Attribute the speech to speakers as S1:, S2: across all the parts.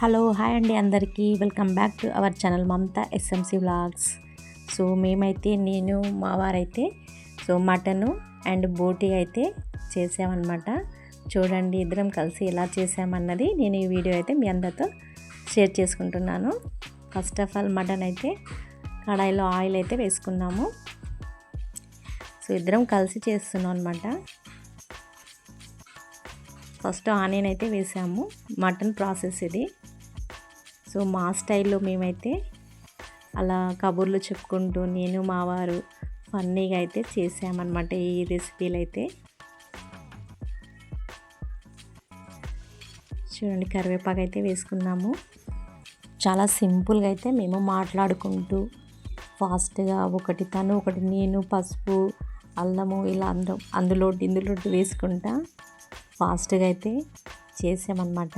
S1: Hello hi అండి అందరికీ. Welcome back to our channel Mamata SMC vlogs so మేమైతే నేను మా వారైతే సో మటను అండ్ బోటీ అయితే చేసామన్నమాట. చూడండి ఇద్దరం కలిసి ఎలా చేసామన్నది నేను ఈ వీడియో అయితే మీ అందరితో షేర్ చేసుకుంటున్నాను. ఫస్ట్ ఆఫ్ ఆల్ మటన్ అయితే కడాయిలో ఆయిల్ అయితే వేసుకున్నాము. సో ఇద్దరం కలిసి చేస్తున్నాం అనమాట ఫస్ట్ ఆనియన్ అయితే వేసాము. మటన్ ప్రాసెస్ ఇది. సో మా స్టైల్లో మేమైతే అలా కబుర్లు చెప్పుకుంటూ నేను మా వారు ఫన్నీగా అయితే చేసామన్నమాట ఈ రెసిపీలు అయితే చూడండి కరివేపాకు అయితే వేసుకున్నాము. చాలా సింపుల్గా అయితే మేము మాట్లాడుకుంటూ ఫాస్ట్గా ఒకటి తను ఒకటి నేను పసుపు అల్లము ఇలా అందరం అందులో ఇందులో వేసుకుంటా ఫాస్ట్గా అయితే చేసామన్నమాట.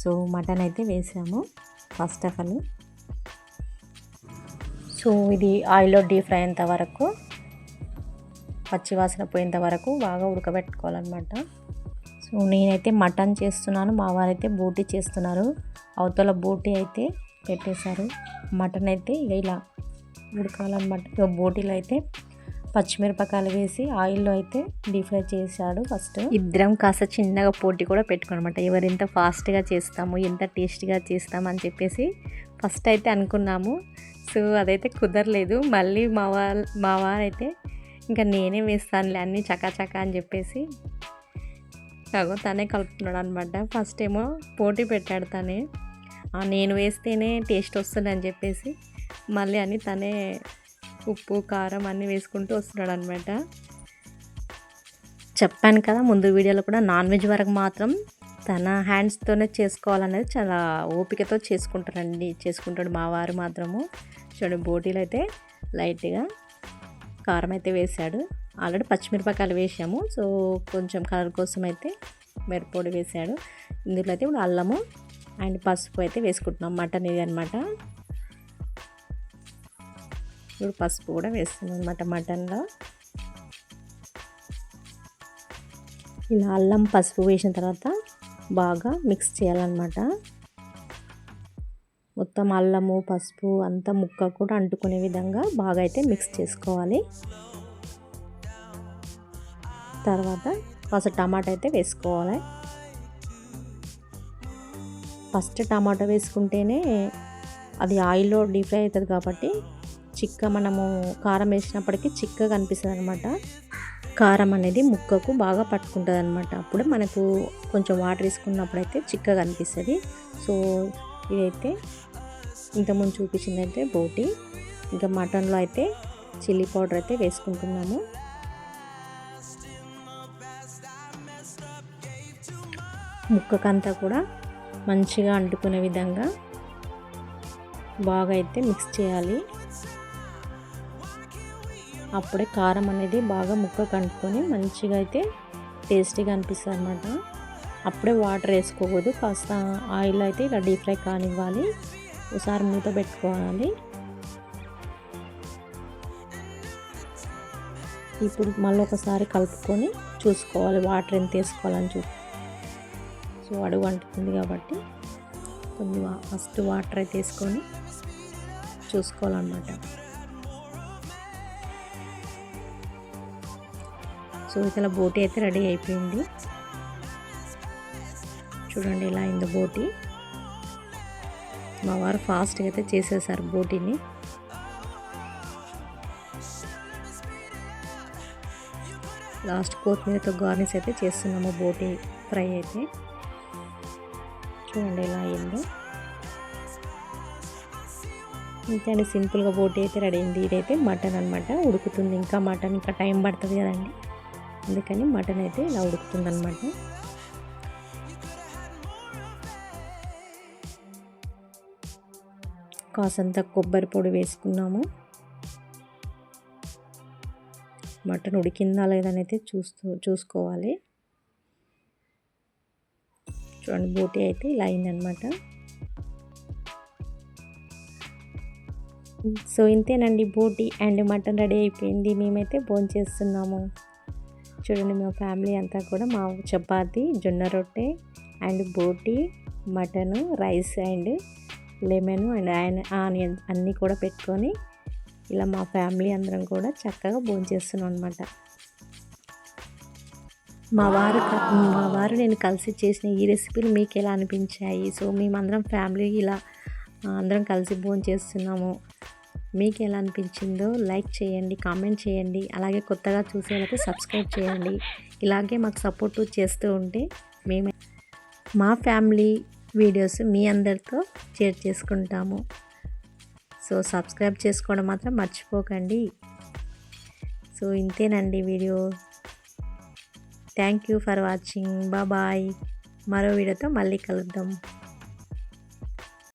S1: సో మటన్ అయితే వేసాము ఫస్ట్ ఆఫ్ ఆల్ సో ఇది ఆయిల్లో డీప్ ఫ్రై అయ్యేంత వరకు పచ్చివాసన పోయేంత వరకు బాగా ఉడకబెట్టుకోవాలన్నమాట. సో నేనైతే మటన్ చేస్తున్నాను మా వారైతే బూటీ చేస్తున్నారు. అవతల బూటీ అయితే పెట్టేశారు. మటన్ అయితే ఇలా ఉడకాలన్నమాట. ఇక బోటీలో అయితే పచ్చిమిరపకాయలు వేసి ఆయిల్లో అయితే డీప్ ఫ్రై చేశాడు ఫస్ట్. ఇద్దరం కాస్త చిన్నగా పోటీ కూడా పెట్టుకున్నమాట ఎవరు ఎంత ఫాస్ట్గా చేస్తాము ఎంత టేస్ట్గా చేస్తాము అని చెప్పేసి ఫస్ట్ అయితే అనుకున్నాము. సో అదైతే కుదరలేదు. మళ్ళీ మా వాళ్ళ మా వారైతే ఇంకా నేనే వేస్తానులే అన్నీ చకాచకా అని చెప్పేసి కాగో తనే కలుపుతున్నాడు అనమాట ఫస్ట్ ఏమో పోటీ పెట్టాడు తనే. నేను వేస్తేనే టేస్ట్ వస్తుంది అని చెప్పేసి మళ్ళీ అని తనే ఉప్పు కారం అన్నీ వేసుకుంటూ వస్తున్నాడు అనమాట చెప్పాను కదా ముందు వీడియోలో కూడా నాన్ వెజ్ వరకు మాత్రం తన హ్యాండ్స్తోనే చేసుకోవాలనేది చాలా ఓపికతో చేసుకుంటారండి చేసుకుంటాడు మా వారు మాత్రము. చూడండి బోటీలు అయితే లైట్గా కారం అయితే వేశాడు. ఆల్రెడీ పచ్చిమిరపకాయలు వేసాము సో కొంచెం కలర్ కోసం అయితే మిరపొడి వేసాడు ఇందులో అయితే ఇప్పుడు అల్లము అండ్ పసుపు అయితే వేసుకుంటున్నాం మటన్ ఇది అనమాట ఇప్పుడు పసుపు కూడా వేస్తున్నాం అనమాట మటన్లో. ఇలా అల్లం పసుపు వేసిన తర్వాత బాగా మిక్స్ చేయాలన్నమాట. మొత్తం అల్లము పసుపు అంతా ముక్క కూడా అంటుకునే విధంగా బాగా అయితే మిక్స్ చేసుకోవాలి. తర్వాత ఫస్ట్ టమాటా అయితే వేసుకోవాలి. ఫస్ట్ టమాటా వేసుకుంటేనే అది ఆయిల్లో డీప్ ఫ్రై అవుతుంది కాబట్టి చిక్క మనము కారం వేసినప్పటికీ చిక్కగా కనిపిస్తుంది అనమాట కారం అనేది ముక్కకు బాగా పట్టుకుంటుంది అనమాట అప్పుడు మనకు కొంచెం వాటర్ వేసుకున్నప్పుడు అయితే చిక్కగా అనిపిస్తుంది సో ఇదైతే ఇంతకుముందు చూపించింది అయితే బోటి. ఇంకా మటన్లో అయితే చిల్లీ పౌడర్ అయితే వేసుకుంటున్నాము. ముక్కకంతా కూడా మంచిగా అంటుకునే విధంగా బాగా అయితే మిక్స్ చేయాలి. అప్పుడే కారం అనేది బాగా ముక్క కంటుకొని మంచిగా అయితే టేస్టీగా అనిపిస్తుంది అనమాట అప్పుడే వాటర్ వేసుకోకూడదు. కాస్త ఆయిల్ అయితే ఇలా డీప్ ఫ్రై కానివ్వాలి. ఒకసారి మూత పెట్టుకోవాలి. ఇప్పుడు మళ్ళీ ఒకసారి కలుపుకొని చూసుకోవాలి. వాటర్ ఎంత వేసుకోవాలని చూ సో అడుగు అంటుతుంది కాబట్టి కొన్ని ఫస్ట్ వాటర్ అయితే వేసుకొని చూసుకోవాలన్నమాట. సో ఇతల బోటీ అయితే రెడీ అయిపోయింది. చూడండి ఇలా అయింది బోటి. మా వారు ఫాస్ట్గా అయితే చేసేసారు బోటిని. లాస్ట్ కొత్తిమీరతో గార్నిష్ అయితే చేస్తున్నాము బోటి ఫ్రై అయితే. చూడండి ఇలా అయిందో. ఇంతే అండి సింపుల్గా బోటీ అయితే రెడీ అయింది. ఇదైతే మటన్ అనమాట ఉడుకుతుంది. ఇంకా మటన్ ఇంకా టైం పడుతుంది కదండి. అందుకని మటన్ అయితే ఇలా ఉడుకుతుందనమాట కాసంత కొబ్బరి పొడి వేసుకున్నాము. మటన్ ఉడికిందా లేదనైతే అయితే చూస్తూ చూసుకోవాలి. చూడండి బూటీ అయితే ఇలా అయిందనమాట సో ఇంతేనండి బోటీ అండ్ మటన్ రెడీ అయిపోయింది. మేమైతే భోజనం చేస్తున్నాము చూడండి మా ఫ్యామిలీ అంతా కూడా మా చపాతి జొన్న రొట్టె అండ్ బోటి mutton rice and lemon and on onion అన్నీ కూడా పెట్టుకొని ఇలా మా ఫ్యామిలీ అందరం కూడా చక్కగా భోంచేస్తున్నాం అనమాట మా వారు మా వారు నేను కలిసి చేసిన ఈ రెసిపీలు మీకు ఎలా అనిపించాయి? సో మేమందరం ఫ్యామిలీ ఇలా అందరం కలిసి భోంచేస్తున్నాము మీకు ఎలా అనిపించిందో లైక్ చేయండి కామెంట్ చేయండి అలాగే కొత్తగా చూసేవాళ్ళకి సబ్స్క్రైబ్ చేయండి. ఇలాగే మాకు సపోర్ట్ చేస్తూ ఉంటే మేము మా ఫ్యామిలీ వీడియోస్ మీ అందరితో షేర్ చేసుకుంటాము. సో సబ్స్క్రైబ్ చేసుకోవడం మాత్రం మర్చిపోకండి. సో ఇంతేనండి video. Thank you for watching. Bye. మరో వీడియోతో మళ్ళీ కలుద్దాం.